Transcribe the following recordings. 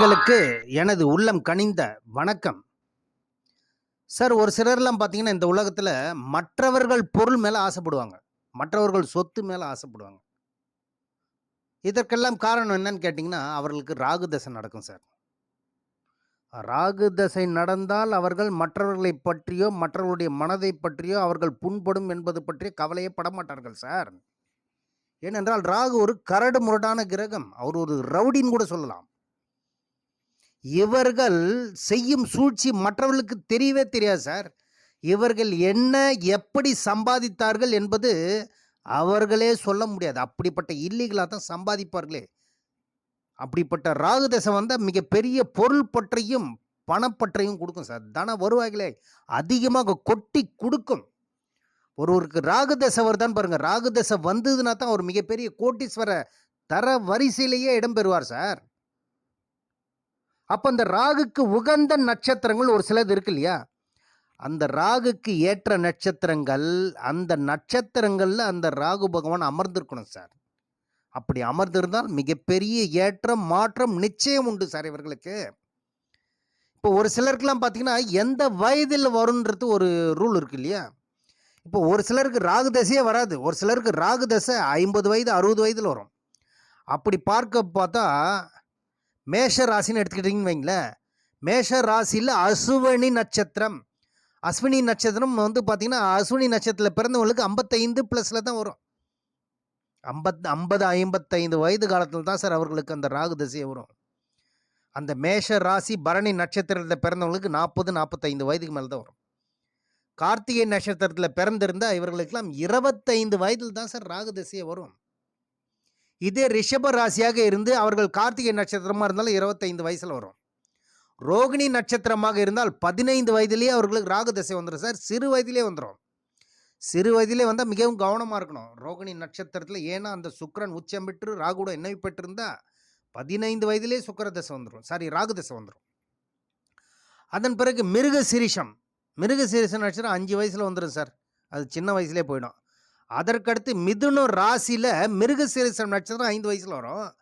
நேயர்களுக்கு எனது உள்ளம் கனிந்த வணக்கம். சார் ஒரு சிலர்லாம் பார்த்தீங்கன்னா இந்த உலகத்தில் மற்றவர்கள் பொருள் மேலே ஆசைப்படுவாங்க. மற்றவர்கள் சொத்து மேலே ஆசைப்படுவாங்க. இதற்கெல்லாம் காரணம் என்னன்னு கேட்டிங்கன்னா அவர்களுக்கு ராகு தசை நடக்கும் சார். ராகு தசை நடந்தால் அவர்கள் மற்றவர்களை பற்றியோ மற்றவர்களுடைய மனதை பற்றியோ அவர்கள் புண்படும் என்பது பற்றியோ கவலையே பட மாட்டார்கள் சார். ஏனென்றால் ராகு ஒரு கரடு முரடான கிரகம். அவர் ஒரு ரவுடின்னு கூட சொல்லலாம். இவர்கள் செய்யும் சூழ்ச்சி மற்றவர்களுக்கு தெரியவே தெரியாது சார். இவர்கள் என்ன எப்படி சம்பாதித்தார்கள் என்பது அவர்களே சொல்ல முடியாது. அப்படிப்பட்ட இல்லீகலாக தான் சம்பாதிப்பார்களே. அப்படிப்பட்ட ராகு தசை வந்தால் மிகப்பெரிய பொருள் பற்றையும் பணப்பற்றையும் கொடுக்கும் சார். தன வருவாய்களே அதிகமாக கொட்டி கொடுக்கும். ஒருவருக்கு ராகு தசை வருதான் பாருங்கள் ராகு தசை வந்ததுன்னா தான் அவர் மிகப்பெரிய கோட்டீஸ்வர தர வரிசையிலேயே இடம் பெறுவார் சார். அப்போ அந்த ராகுக்கு உகந்த நட்சத்திரங்கள் ஒரு சிலது இருக்கு இல்லையா? அந்த ராகுக்கு ஏற்ற நட்சத்திரங்கள் அந்த நட்சத்திரங்களில் அந்த ராகு பகவான் அமர்ந்திருக்கணும் சார். அப்படி அமர்ந்திருந்தால் மிகப்பெரிய ஏற்றம் மாற்றம் நிச்சயம் உண்டு சார் இவர்களுக்கு. இப்போ ஒரு சிலருக்குலாம் பார்த்தீங்கன்னா எந்த வயதில் வரும்ன்றது ஒரு ரூல் இருக்கு இல்லையா? இப்போ ஒரு சிலருக்கு ராகு தசையே வராது. ஒரு சிலருக்கு ராகு தசை ஐம்பது வயது அறுபது வயதில் வரும். அப்படி பார்க்க பார்த்தா மேஷ ராசின்னு எடுத்துக்கிட்டிங்கன்னு வைங்களேன். மேஷ ராசியில் அசுவனி நட்சத்திரம். அஸ்வினி நட்சத்திரம் வந்து பார்த்தீங்கன்னா அஸ்வினி நட்சத்திரத்தில் பிறந்தவங்களுக்கு ஐம்பத்தைந்து ப்ளஸில் தான் வரும். ஐம்பத் ஐம்பது ஐம்பத்தைந்து வயது காலத்தில் தான் சார் அவர்களுக்கு அந்த ராகு தசையே வரும். அந்த மேஷ ராசி பரணி நட்சத்திரத்தில் பிறந்தவங்களுக்கு நாற்பது நாற்பத்தைந்து வயதுக்கு மேலே தான் வரும். கார்த்திகை நட்சத்திரத்தில் பிறந்திருந்தால் இவர்களுக்கெல்லாம் இருபத்தைந்து வயதில் தான் சார் ராகு தசையை வரும். இதே ரிஷப ராசியாக இருந்து அவர்கள் கார்த்திகை நட்சத்திரமாக இருந்தாலும் இருபத்தைந்து வயசில் வரும். ரோகிணி நட்சத்திரமாக இருந்தால் பதினைந்து வயதிலேயே அவர்களுக்கு ராகு தசை வந்துடும் சார். சிறு வயதிலே வந்துடும் சிறு வயதிலே வந்தால் மிகவும் கவனமாக இருக்கணும். ரோகிணி நட்சத்திரத்தில் ஏன்னா அந்த சுக்கிரன் உச்சம் பெற்று ராகுட எண்ணெய் பெற்றிருந்தா பதினைந்து வயதிலே சுக்கர தசை வந்துடும் சாரி ராகு தசை வந்துடும் அதன் பிறகு மிருக சிரிஷம் மிருக சிரிஷம் நட்சத்திரம் அஞ்சு வயசில் வந்துடும் சார். அது சின்ன வயசுலேயே போயிடும். அதற்கடுத்து மிதுன ராசியில் மிருக சிரிஷம் நட்சத்திரம் ஐந்து வயசில் வரும்.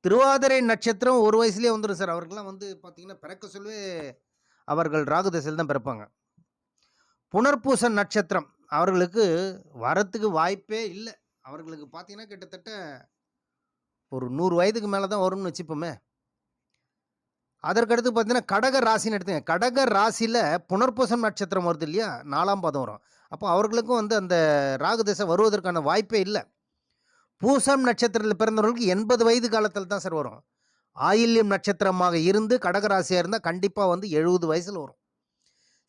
திருவாதிரை நட்சத்திரம் ஒரு வயசுலேயே வந்துடும் சார். அவர்கள்லாம் வந்து பார்த்திங்கன்னா பிறக்க சொல்லவே அவர்கள் ராகு தசையில் தான் பிறப்பாங்க. புனர்பூசன் நட்சத்திரம். அவர்களுக்கு வரத்துக்கு வாய்ப்பே இல்லை. அவர்களுக்கு பார்த்தீங்கன்னா கிட்டத்தட்ட ஒரு நூறு வயதுக்கு மேலே தான் வரும்னு வச்சுப்போமே. அதற்கடுத்து பார்த்தீங்கன்னா கடக ராசின்னு எடுத்துங்க. கடக ராசியில் புனர்பூசம் நட்சத்திரம் வருது இல்லையா? நாலாம் பாதம் வரும். அப்போ அவர்களுக்கும் வந்து அந்த ராகு தசை வருவதற்கான வாய்ப்பே இல்லை. பூசம் நட்சத்திரத்தில் பிறந்தவர்களுக்கு எண்பது வயது காலத்தில் தான் சார் வரும். ஆயில்யம் நட்சத்திரமாக இருந்து கடகராசியாக இருந்தால் கண்டிப்பாக வந்து எழுபது வயசில் வரும்.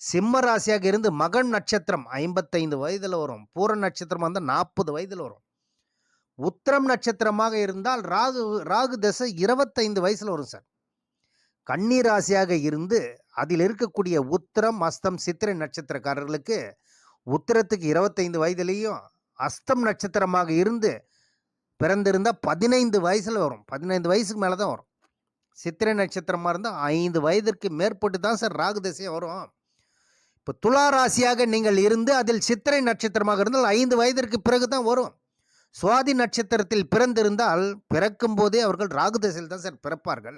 சிம்ம ராசியாக இருந்து மகன் நட்சத்திரம் ஐம்பத்தைந்து வயதில் வரும். பூர நட்சத்திரம் வந்து நாற்பது வயதில் வரும். உத்திரம் நட்சத்திரமாக இருந்தால் ராகு ராகு தசை இருபத்தைந்து வயசில் வரும் சார். கன்னி ராசியாக இருந்து அதில் இருக்கக்கூடிய உத்திரம் அஸ்தம் சித்திரை நட்சத்திரக்காரர்களுக்கு உத்திரத்துக்கு இருபத்தைந்து வயதுலேயும் அஸ்தம் நட்சத்திரமாக இருந்து பிறந்திருந்தால் பதினைந்து வயசில் வரும். பதினைந்து வயசுக்கு மேலே தான் வரும். சித்திரை நட்சத்திரமாக இருந்தால் ஐந்து வயதிற்கு மேற்பட்டு தான் சார் ராகு திசையே வரும். இப்போ துலா ராசியாக நீங்கள் இருந்து அதில் சித்திரை நட்சத்திரமாக இருந்தால் ஐந்து வயதிற்கு பிறகு தான் வரும். சுவாதி நட்சத்திரத்தில் பிறந்திருந்தால் பிறக்கும் போதே அவர்கள் ராகு தசையில் தான் சார் பிறப்பார்கள்.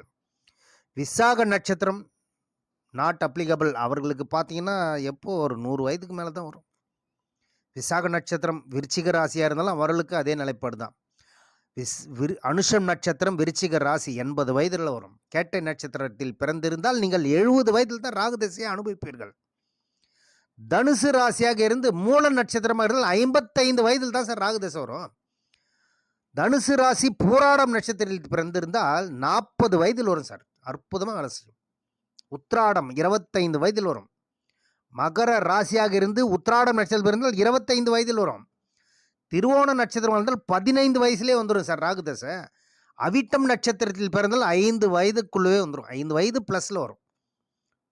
விசாக நட்சத்திரம் நாட் அப்ளிகபிள் அவர்களுக்கு பார்த்தீங்கன்னா எப்போ ஒரு நூறு வயதுக்கு மேலே தான் வரும். விசாக நட்சத்திரம் விருச்சிக ராசியாக இருந்தாலும் அவர்களுக்கு அதே நிலைப்பாடு தான் விஸ் விரு அனுஷம் நட்சத்திரம் விருச்சிக ராசி எண்பது வயதில் வரும். கேட்டை நட்சத்திரத்தில் பிறந்திருந்தால் நீங்கள் எழுபது வயதில் தான் ராகு திசையை அனுபவிப்பீர்கள். தனுசு ராசியாக இருந்து மூல நட்சத்திரமாக இருந்தால் ஐம்பத்தைந்து வயதில் தான் சார் ராகு திசை வரும். தனுசு ராசி பூராடம் நட்சத்திரத்தில் பிறந்திருந்தால் நாற்பது வயதில் வரும் சார். அற்புதமாக வேலை செய்யும் உத்ராடம் இருபத்தைந்து வயதில் வரும். மகர ராசியாக இருந்து உத்ராடம் நட்சத்திரம் இருந்தால் இருபத்தைந்து வயதில் வரும். திருவோண நட்சத்திரம் இருந்தால் பதினைந்து வயசுலேயே வந்துடும் சார் ராகு தசை அவிட்டம் நட்சத்திரத்தில் பிறந்தால் ஐந்து வயதுக்குள்ளவே வந்துடும் ஐந்து வயது ப்ளஸில் வரும்.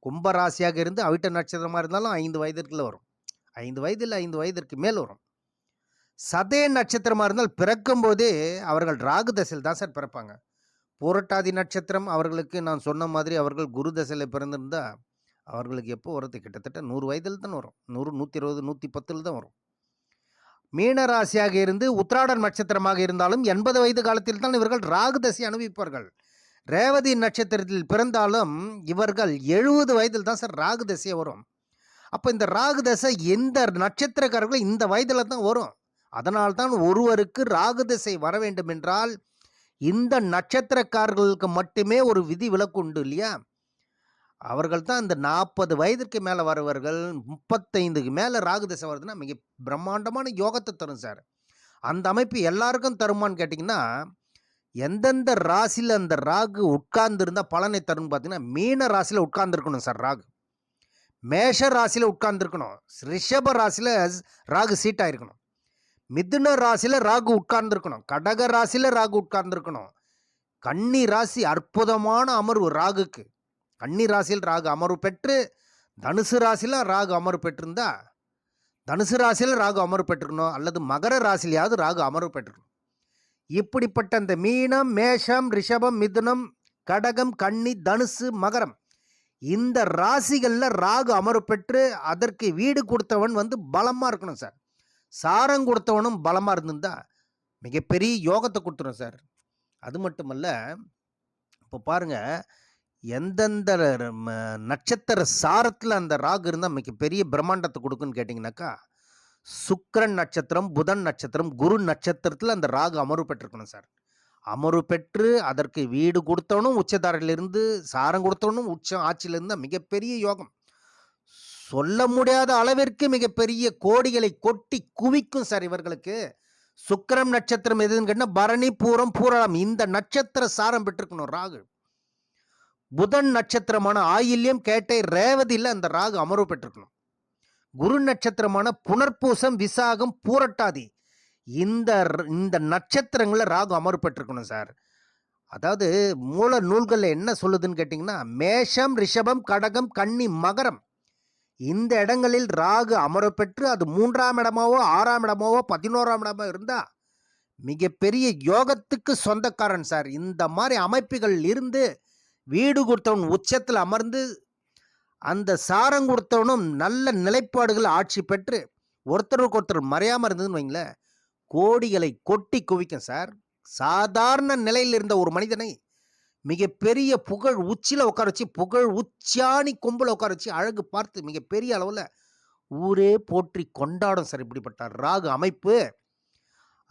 கும்ப ராசியாக இருந்து அவிட்ட நட்சத்திரமாக இருந்தாலும் ஐந்து வயதிற்குள்ள வரும். ஐந்து வயதில் ஐந்து வயதிற்கு மேல் வரும். சதய நட்சத்திரமாக இருந்தால் பிறக்கும் போதே அவர்கள் ராகு தசையில் தான் சார் பிறப்பாங்க. பூரட்டாதி நட்சத்திரம் அவர்களுக்கு நான் சொன்ன மாதிரி அவர்கள் குரு தசையில் பிறந்திருந்தால் அவர்களுக்கு எப்போ வரது கிட்டத்தட்ட நூறு வயதில் தான் வரும் நூறு நூற்றி இருபது நூற்றி பத்தில் தான் வரும் மீனராசியாக இருந்து உத்ராடன் நட்சத்திரமாக இருந்தாலும் எண்பது வயது காலத்தில் தான் இவர்கள் ராகு தசை அனுபவிப்பார்கள் ரேவதி நட்சத்திரத்தில் பிறந்தாலும் இவர்கள் 70 வயதில் தான் சார் ராகு தசையை வரும். அப்போ இந்த ராகு தசை எந்த நட்சத்திரக்காரர்களும் இந்த வயதில் தான் வரும். அதனால் தான் ஒருவருக்கு ராகு திசை வர வேண்டும் என்றால், இந்த நட்சத்திரக்காரர்களுக்கு மட்டுமே ஒரு விதி விலக்கு உண்டு இல்லையா? அவர்கள் தான் இந்த 40 வயதிற்கு மேலே வரவர்கள் முப்பத்தைந்துக்கு மேலே ராகு திசை வருதுன்னா, மிக பிரம்மாண்டமான யோகத்தை தரும் சார். அந்த அமைப்பு எல்லாருக்கும் தருமான்னு கேட்டிங்கன்னா எந்தெந்த ராசியில் அந்த ராகு உட்கார்ந்துருந்தால் பலனை தரும்னு பார்த்தீங்கன்னா, மீன ராசியில் உட்கார்ந்துருக்கணும் சார் ராகு. மேஷ ராசியில் உட்கார்ந்துருக்கணும் ரிஷப ராசியில் ராகு சீட்டாக இருக்கணும் மிதுன ராசியில் ராகு உட்கார்ந்துருக்கணும் கடக ராசியில் ராகு உட்கார்ந்துருக்கணும் கன்னி ராசி அற்புதமான அமர்வு ராகுக்கு. கன்னி ராசியில் ராகு அமர்வு பெற்று, தனுசு ராசியில் ராகு அமர்வு பெற்றிருந்தா, தனுசு ராசியில் ராகு அமர்வு பெற்றிருக்கணும். அல்லது மகர ராசிலையாவது ராகு அமர்வு பெற்றிருக்கணும். இப்படிப்பட்ட அந்த மீனம், மேஷம், ரிஷபம், மிதுனம், கடகம், கன்னி, தனுசு, மகரம் இந்த ராசிகளில் ராகு அமர்வு பெற்று, அதற்கு வீடு கொடுத்தவன் வந்து பலமாக இருக்கணும் சார். சாரம் கொடுத்தவனும் பலமாக இருந்திருந்தா, மிகப்பெரிய யோகத்தை கொடுத்துரும் சார். அது மட்டுமல்ல, இப்போ பாருங்க, எந்தெந்த நட்சத்திர சாரத்தில் அந்த ராகு இருந்தால் மிகப்பெரிய பிரம்மாண்டத்தை கொடுக்குன்னு கேட்டிங்கனாக்கா சுக்கரன் நட்சத்திரம், புதன் நட்சத்திரம், குரு நட்சத்திரத்தில் அந்த ராகு அமர்வு பெற்றிருக்கணும் சார். அமர்வு பெற்று அதற்கு வீடு கொடுத்தவனும் உச்சதாரிலிருந்து சாரம் கொடுத்தவனும் உச்சம் ஆட்சியிலிருந்து மிகப்பெரிய யோகம். சொல்ல முடியாத அளவிற்கு மிகப்பெரிய கோடிகளை கொட்டி குவிக்கும் சார் இவர்களுக்கு. சுக்கரம் நட்சத்திரம் எதுன்னு கேட்டால் பரணி, பூரம், பூரளம் இந்த நட்சத்திர சாரம் பெற்றிருக்கணும் ராகு. புதன் நட்சத்திரமான ஆயில்யம், கேட்டை, ரேவதியில் அந்த ராகு அமர்வு பெற்றிருக்கணும். குரு நட்சத்திரமான புனர்பூசம், விசாகம், பூரட்டாதி இந்த இந்த நட்சத்திரங்களில் ராகு அமர்வு பெற்றிருக்கணும் சார். அதாவது மூல நூல்களில் என்ன சொல்லுதுன்னு கேட்டிங்கன்னா மேஷம், ரிஷபம், கடகம், கன்னி, மகரம் இந்த இடங்களில் ராகு அமர்வு பெற்று அது மூன்றாம் இடமாவோ, ஆறாம் இடமாவோ, 11ஆம் இடமோ இருந்தா, மிகப்பெரிய யோகத்துக்கு சொந்தக்காரன் சார். இந்த மாதிரி அமைப்புகள் இருந்து, வீடு கொடுத்தவன் உச்சத்தில் அமர்ந்து, அந்த சாரம் கொடுத்தவனும் நல்ல நிலைப்பாடுகள் ஆட்சி பெற்று, ஒருத்தருக்கு ஒருத்தர் மறையாமல் இருந்ததுன்னு வைங்களேன், கோடிகளை கொட்டி குவிக்கும் சார். சாதாரண நிலையில் இருந்த ஒரு மனிதனை, மிகப்பெரிய புகழ் உச்சியில் உட்கார வச்சு, புகழ் உச்சியானி கொம்பில் உட்கார வச்சு, அழகு பார்த்து மிகப்பெரிய அளவில் ஊரே போற்றி கொண்டாடும் சார் இப்படிப்பட்ட ராகு அமைப்பு.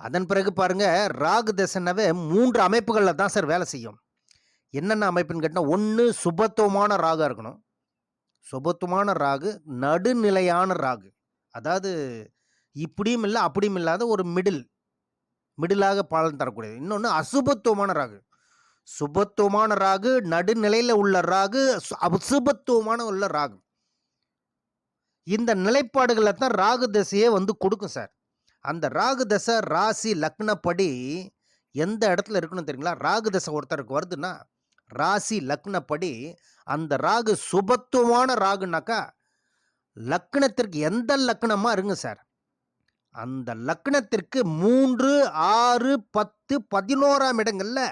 அதன் பிறகு பாருங்கள் ராகு தசைனாவே மூன்று அமைப்புகளில் தான் சார் வேலை செய்யும். என்னென்ன அமைப்புன்னு கேட்டால் ஒன்று சுபத்துவமான ராகாக இருக்கணும். சுபத்துவமான ராகு, நடுநிலையான ராகு. அதாவது இப்படியும் இல்லை அப்படியும் இல்லாத ஒரு மிடில். மிடிலாக பலன் தரக்கூடியது. இன்னொன்று அசுபத்துவமான ராகு. சுபத்துவமான ராகு, நடுநிலையில் உள்ள ராகு, அசுபத்துவமான உள்ள ராகு. இந்த நிலைப்பாடுகளை தான் ராகு திசையே வந்து கொடுக்கும் சார். அந்த ராகு தசை ராசி லக்னப்படி எந்த இடத்துல இருக்குன்னு தெரியுங்களா? ராகு தசை ஒருத்தருக்கு வருதுன்னா, ராசி லக்னப்படி அந்த ராகு சுபத்துவமான ராகுனாக்கா, லக்னத்திற்கு எந்த லக்னமாக இருங்க சார். அந்த லக்னத்திற்கு மூன்று ஆறு பத்து பதினோராம் இடங்களில்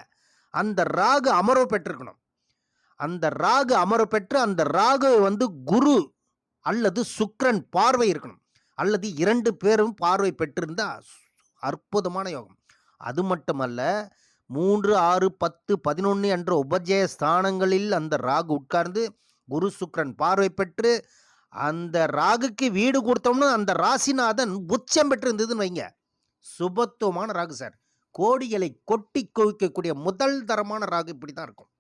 அந்த ராகு அமர்வு பெற்றிருக்கணும். அந்த ராகு அமர்வு பெற்று, அந்த ராகு வந்து குரு அல்லது சுக்ரன் பார்வை இருக்கணும். அல்லது இரண்டு பேரும் பார்வை பெற்றிருந்தால் அற்புதமான யோகம். அது மட்டுமல்ல, 3, 6, 10, 11 என்ற உபஜய ஸ்தானங்களில் அந்த ராகு உட்கார்ந்து, குரு, சுக்ரன் பார்வை பெற்று, அந்த ராகுக்கு வீடு கொடுத்தோம்னா அந்த ராசிநாதன் உச்சம் பெற்று இருந்ததுன்னு வைங்க, சுபத்துவமான ராகு சார். கோடிகளை கொட்டி குவிக்கக்கூடிய முதல் தரமான ராகு இப்படி தான் இருக்கும்.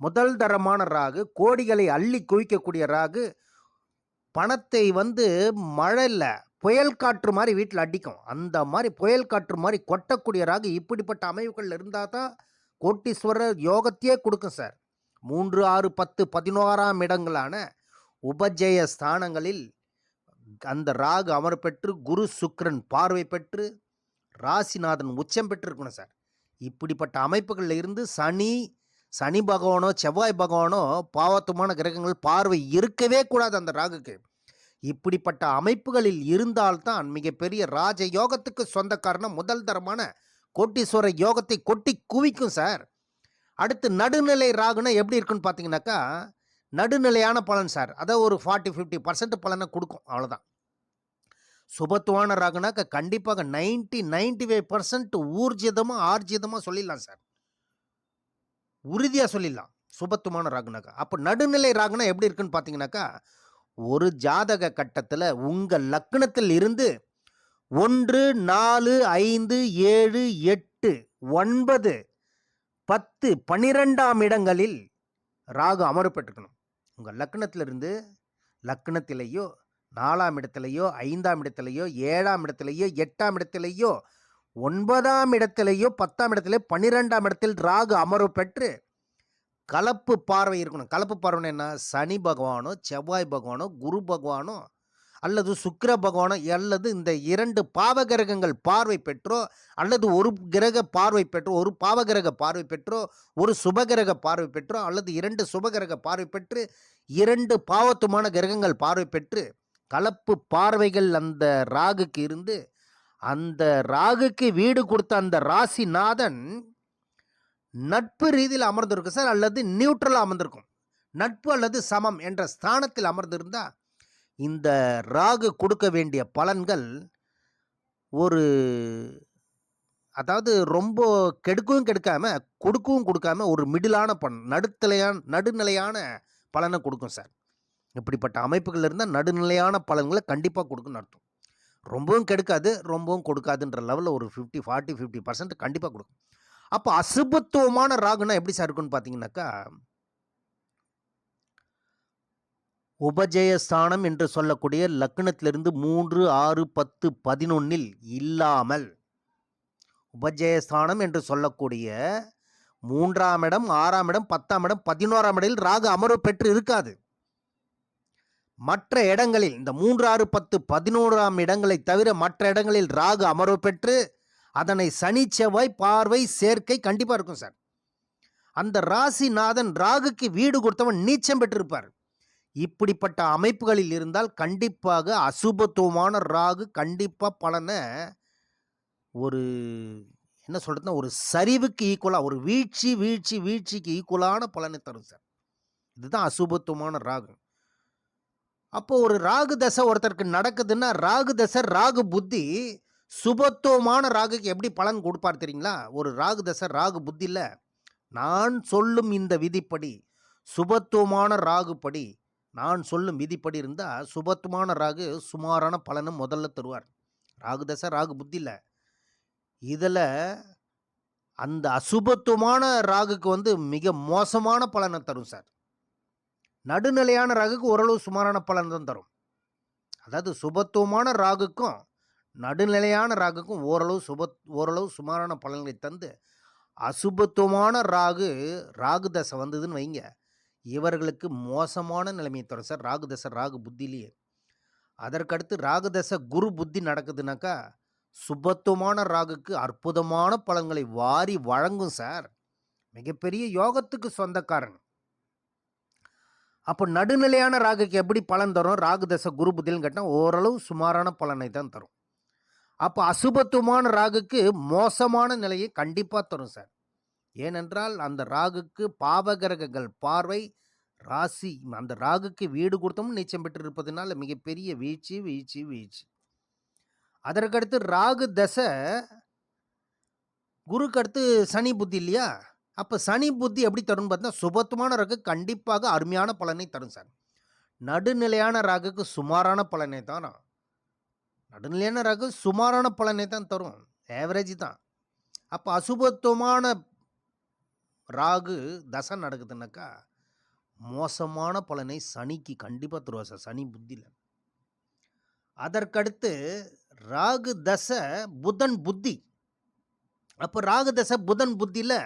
முதல் தரமான ராகு, கோடிகளை அள்ளி குவிக்கக்கூடிய ராகு, பணத்தை வந்து மழை இல்லை புயல் காற்று மாதிரி வீட்டில் அடிக்கும். அந்த மாதிரி புயல் காற்று மாதிரி கொட்டக்கூடிய ராகு இப்படிப்பட்ட அமைவுகள் இருந்தால் தான் கோட்டீஸ்வரர் யோகத்தையே கொடுக்கும் சார். 3, 6, 10, 11ஆம் இடங்களான உபஜய ஸ்தானங்களில் அந்த ராகு அமர் பெற்று, குரு, சுக்ரன் பார்வை பெற்று, ராசிநாதன் உச்சம் பெற்றிருக்கணும் சார். இப்படிப்பட்ட அமைப்புகளில் இருந்து சனி, சனி பகவானோ, செவ்வாய் பகவானோ பாவத்துமான கிரகங்கள் பார்வை இருக்கவே கூடாது அந்த ராகுக்கு. இப்படிப்பட்ட அமைப்புகளில் இருந்தால் தான் மிகப்பெரிய ராஜ யோகத்துக்கு சொந்தக்காரன முதல் தரமான கோட்டீஸ்வர யோகத்தை கொட்டி குவிக்கும் சார். அடுத்து நடுநிலை ராகுனா எப்படி இருக்குன்னு பார்த்தீங்கன்னாக்கா, நடுநிலையான பலன் சார். அதாவது ஒரு ஃபார்ட்டி ஃபிஃப்டி பர்சன்ட் பலனை கொடுக்கும் அவ்வளோதான். சுபத்துவான ராகுனாக்க கண்டிப்பாக நைன்டி நைன்டி ஃபைவ் பர்சன்ட் ஊர்ஜிதமாக ஆர்ஜிதமாக சொல்லிடலாம் சார். உறுதியாக சொல்லிடலாம் சுபத்துவமான ராகுனாக்கா அப்போ நடுநிலை ராகுனா எப்படி இருக்குன்னு பார்த்தீங்கன்னாக்கா ஒரு ஜாதக கட்டத்தில் உங்கள் லக்னத்தில் இருந்து ஒன்று நாலு ஐந்து ஏழு எட்டு ஒன்பது பத்து பன்னிரெண்டாம் இடங்களில் ராகு அமரப்பட்டிருக்கணும் உங்கள் லக்னத்திலிருந்து லக்னத்திலேயோ நாலாம் இடத்துலையோ ஐந்தாம் இடத்துலையோ ஏழாம் இடத்துலையோ எட்டாம் இடத்துலையோ ஒன்பதாம் இடத்துலையோ பத்தாம் இடத்துலையோ பன்னிரெண்டாம் இடத்தில் ராகு அமர்வு பெற்று கலப்பு பார்வை இருக்கணும். கலப்பு பார்வைன்னா என்ன? சனி பகவானோ செவ்வாய் பகவானோ குரு பகவானோ அல்லது சுக்கிர பகவானோ அல்லது இந்த இரண்டு பாவகிரகங்கள் பார்வை பெற்றோ அல்லது ஒரு கிரக பார்வை பெற்றோ ஒரு பாவகிரக பார்வை பெற்றோ ஒரு சுபகிரக பார்வை பெற்றோ அல்லது இரண்டு சுபகிரக பார்வை பெற்று இரண்டு பாவத்துமான கிரகங்கள் பார்வை பெற்று கலப்பு பார்வைகள் அந்த ராகுக்கு இருந்து அந்த ராகுக்கு வீடு கொடுத்த அந்த ராசிநாதன் நட்பு ரீதியில் அமர்ந்திருக்கும் சார் அல்லது நியூட்ரலாக அமர்ந்திருக்கும். நட்பு அல்லது சமம் என்ற ஸ்தானத்தில் அமர்ந்திருந்தால் இந்த ராகு கொடுக்க வேண்டிய பலன்கள் ஒரு அதாவது ரொம்ப கெடுக்கவும் கெடுக்காம கொடுக்கவும் கொடுக்காம ஒரு மிடிலான பலன் நடுத்தலையான நடுநிலையான பலனை கொடுக்கும் சார். இப்படிப்பட்ட அமைப்புகள் இருந்தால் நடுநிலையான பலன்களை கண்டிப்பாக கொடுக்குன்னு அர்த்தம். ரொம்பவும் கெடுக்காது ரொம்பவும் கொடுக்காதுன்ற லெவலில் ஒரு ஃபிஃப்டி ஃபார்ட்டி ஃபிஃப்டி பர்சன்ட் கண்டிப்பாக கொடுக்கும். அப்போ அசுபத்துவமான ராகுனா எப்படி சார் இருக்குன்னு பார்த்தீங்கன்னாக்கா உபஜயஸ்தானம் என்று சொல்லக்கூடிய லக்னத்திலிருந்து மூன்று ஆறு பத்து பதினொன்னில் இல்லாமல் உபஜயஸ்தானம் என்று சொல்லக்கூடிய மூன்றாம் இடம் ஆறாம் இடம் பத்தாம் இடம் பதினோராம் இடையில் ராகு அமர்வு பெற்று இருக்காது. மற்ற இடங்களில் இந்த மூன்று ஆறு பத்து பதினோராம் இடங்களை தவிர மற்ற இடங்களில் ராகு அமர்வு பெற்று அதனை சனி செவ்வாய் பார்வை சேர்க்கை கண்டிப்பாக இருக்கும் சார். அந்த ராசிநாதன் ராகுக்கு வீடு கொடுத்தவன் நீச்சம் பெற்றிருப்பார். இப்படிப்பட்ட அமைப்புகளில் இருந்தால் கண்டிப்பாக அசுபத்துவமான ராகு கண்டிப்பாக பலனை ஒரு என்ன சொல்கிறதுனா ஒரு சரிவுக்கு ஈக்குவலாக ஒரு வீழ்ச்சி வீழ்ச்சி வீழ்ச்சிக்கு ஈக்குவலான பலனை தரும் சார். இதுதான் அசுபத்துவமான ராகு. அப்போது ஒரு ராகு தசை ஒருத்தருக்கு நடக்குதுன்னா ராகு தசை ராகு புத்தி சுபத்துவமான ராகுக்கு எப்படி பலன் கொடுப்பார் தெரியுங்களா? ஒரு ராகு தசை ராகு புத்தியில் நான் சொல்லும் இந்த விதிப்படி சுபத்துவமான ராகுப்படி நான் சொல்லும் விதிப்படி இருந்தால் சுபத்துவமான ராகு சுமாரான பலனை முதல்ல தருவார். ராகு தசை ராகு புத்தியில் இதில் அந்த அசுபத்துவமான ராகுக்கு வந்து மிக மோசமான பலனை தரும் சார். நடுநிலையான ராகுக்கு ஓரளவு சுமாரான பலன் தான் தரும். அதாவது சுபத்துவமான ராகுக்கும் நடுநிலையான ராகுக்கும் ஓரளவு சுப ஓரளவு சுமாரான பலன்களை தந்து அசுபத்துவமான ராகு ராகு தசை வந்ததுன்னு வைங்க. இவர்களுக்கு மோசமான நிலைமையை தரும் சார். ராகு தசை ராகு புத்திலேயே அதற்கடுத்து ராகு தசை குரு புத்தி நடக்குதுனாக்கா சுபத்துவமான ராகுக்கு அற்புதமான பலன்களை வாரி வழங்கும் சார். மிகப்பெரிய யோகத்துக்கு சொந்தக்காரன். அப்போ நடுநிலையான ராகுக்கு எப்படி பலன் தரும்? ராகு தசை குரு புத்தின்னு கேட்டால் ஓரளவு சுமாரான பலனை தான் தரும். அப்போ அசுபத்துவமான ராகுக்கு மோசமான நிலையை கண்டிப்பாக தரும் சார். ஏனென்றால் அந்த ராகுக்கு பாவகிரகங்கள் பார்வை ராசி அந்த ராகுக்கு வீடு கொடுத்தோம் நீச்சம் பெற்று இருப்பதனால மிகப்பெரிய வீழ்ச்சி வீழ்ச்சி வீழ்ச்சி. அதற்கடுத்து ராகு தசை குருக்கு அடுத்து சனி புத்தி இல்லையா? அப்போ சனி புத்தி எப்படி தரும்னு பார்த்தீங்கன்னா சுபத்துவமான ராகு கண்டிப்பாக அருமையான பலனை தரும் சார். நடுநிலையான ராகுக்கு சுமாரான பலனை தான்? நடுநிலையான ரகு சுமாரான பலனை தான் தரும். ஆவரேஜ் தான். அப்போ அசுபத்துவமான ராகு தசை நடக்குதுன்னாக்கா மோசமான பலனை சனிக்கு கண்டிப்பாக தருவா சார். சனி புத்தியில். அதற்கடுத்து ராகு தசை புதன் புத்தி. அப்போ ராகு தசை புதன் புத்தியில்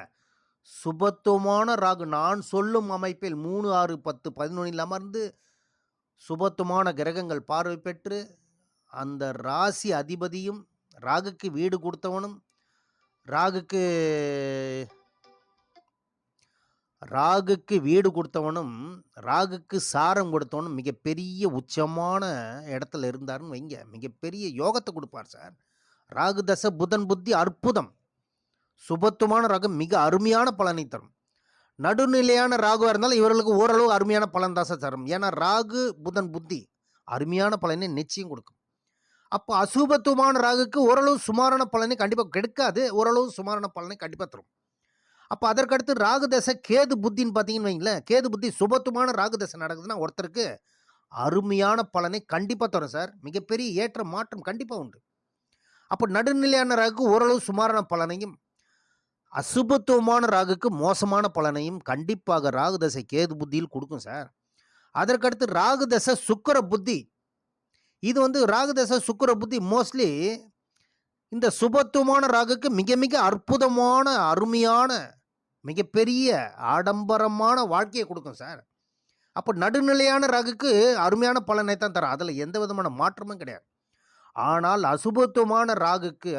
சுபத்துவமான ராகு. நான் சொல்லும் அமைப்பில் மூணு ஆறு பத்து பதினொன்றில் அமர்ந்து சுபத்துவமான கிரகங்கள் பார்வை பெற்று அந்த ராசி அதிபதியும் ராகுக்கு வீடு கொடுத்தவனும் ராகுக்கு ராகுக்கு வீடு கொடுத்தவனும் ராகுக்கு சாரம் கொடுத்தவனும் மிகப்பெரிய உச்சமான இடத்துல இருந்தாருன்னு வைங்க. மிகப்பெரிய யோகத்தை கொடுப்பார் சார். ராகு தசை புதன் புத்தி அற்புதம். சுபத்துவமான ராகம் மிக அருமையான பலனை தரும். நடுநிலையான ராகுவாக இருந்தாலும் இவர்களுக்கு ஓரளவு அருமையான பலன் தான் சார் தரும். ஏன்னா ராகு புதன் புத்தி அருமையான பலனை நிச்சயம் கொடுக்கும். அப்போ அசுபத்துவமான ராகுக்கு ஓரளவு சுமாரான பலனை கண்டிப்பாக கிடைக்காது. ஓரளவு சுமாரான பலனை கண்டிப்பாக தரும். அப்போ அதற்கடுத்து ராகு தசை கேது புத்தின்னு பார்த்தீங்கன்னு வைங்களேன். கேது புத்தி சுபத்துவமான ராகு தசை நடக்குதுன்னா ஒருத்தருக்கு அருமையான பலனை கண்டிப்பாக தரும் சார். மிகப்பெரிய ஏற்ற மாற்றம் கண்டிப்பாக உண்டு. அப்போ நடுநிலையான ராகுக்கு ஓரளவு சுமாரான பலனையும் அசுபத்துவமான ராகுக்கு மோசமான பலனையும் கண்டிப்பாக ராகு தசை கேது புத்தியில் கொடுக்கும் சார். அதற்கடுத்து ராகு தசை சுக்கர புத்தி இது வந்து ராகு சுக்கர சுக்கிர புத்தி மோஸ்ட்லி இந்த சுபத்துவமான ராகுக்கு மிக மிக அற்புதமான அருமையான மிகப்பெரிய ஆடம்பரமான வாழ்க்கையை கொடுக்கும் சார் அப்போ நடுநிலையான ராகுக்கு அருமையான பலனை தான் தரும். அதில் எந்த விதமான மாற்றமும் கிடையாது. ஆனால் அசுபத்துவமான ராகுக்கு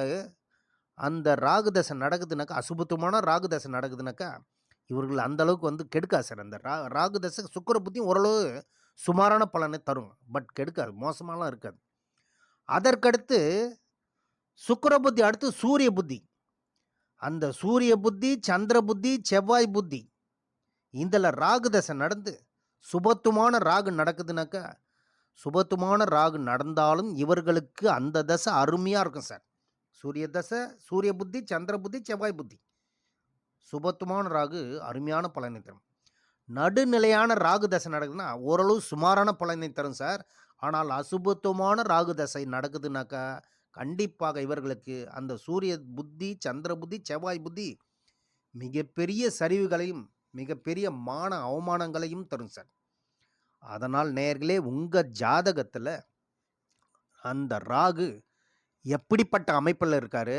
அந்த ராகு தசை நடக்குதுனாக்கா அசுபத்துவமான ராகு தசை நடக்குதுனாக்கா இவர்கள் அந்த அளவுக்கு வந்து கெடுக்காது சார் அந்த ரா ராகு தசை சுக்கிர புத்தியும் ஓரளவு சுமாரான பலனை தரும். பட் கெடுக்காது. மோசமாலாம் இருக்காது. அதற்கடுத்து சுக்கர புத்தி அடுத்து சூரிய புத்தி. அந்த சூரிய புத்தி சந்திர புத்தி செவ்வாய் புத்தி. இதில் ராகு தசை நடந்து சுபத்துமான ராகு நடக்குதுனாக்கா சுபத்துமான ராகு நடந்தாலும் இவர்களுக்கு அந்த தசை அருமையாக இருக்கும் சார். சூரிய தசை சூரிய புத்தி சந்திர புத்தி செவ்வாய் புத்தி. சுபத்துமான ராகு அருமையான பலனை தரும். நடுநிலையான ராகு தசை நடக்குதுன்னா ஓரளவு சுமாரான பலனை தரும் சார். ஆனால் அசுபத்துவமான ராகு தசை நடக்குதுனாக்கா கண்டிப்பாக இவர்களுக்கு அந்த சூரிய புத்தி சந்திர புத்தி செவ்வாய் புத்தி மிகப்பெரிய சரிவுகளையும் மிகப்பெரிய மான அவமானங்களையும் தரும் சார். அதனால் நேர்களே உங்கள் ஜாதகத்தில் அந்த ராகு எப்படிப்பட்ட அமைப்பில் இருக்கார்?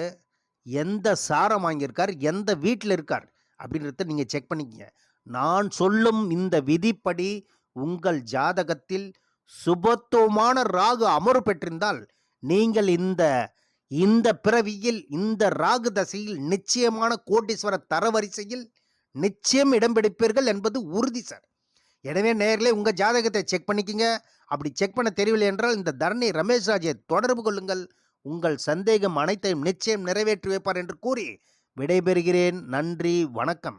எந்த சாரம் வாங்கியிருக்கார்? எந்த வீட்டில் இருக்கார்? அப்படின்றத நீங்கள் செக் பண்ணிக்கங்க. நான் சொல்லும் இந்த விதிப்படி உங்கள் ஜாதகத்தில் சுபத்துவமான ராகு அமர்வு பெற்றிருந்தால் நீங்கள் இந்த இந்த பிறவியில் இந்த ராகு தசையில் நிச்சயமான கோட்டீஸ்வர தரவரிசையில் நிச்சயம் இடம் பிடிப்பீர்கள் என்பது உறுதி சார். எனவே நேர்களே உங்கள் ஜாதகத்தை செக் பண்ணிக்கிங்க. அப்படி செக் பண்ண தெரியவில்லை என்றால் இந்த தரணி ரமேஷ் ராஜை தொடர்பு கொள்ளுங்கள். உங்கள் சந்தேகம் அனைத்தையும் நிச்சயம் நிறைவேற்றி வைப்பார் என்று கூறி விடைபெறுகிறேன். நன்றி வணக்கம்.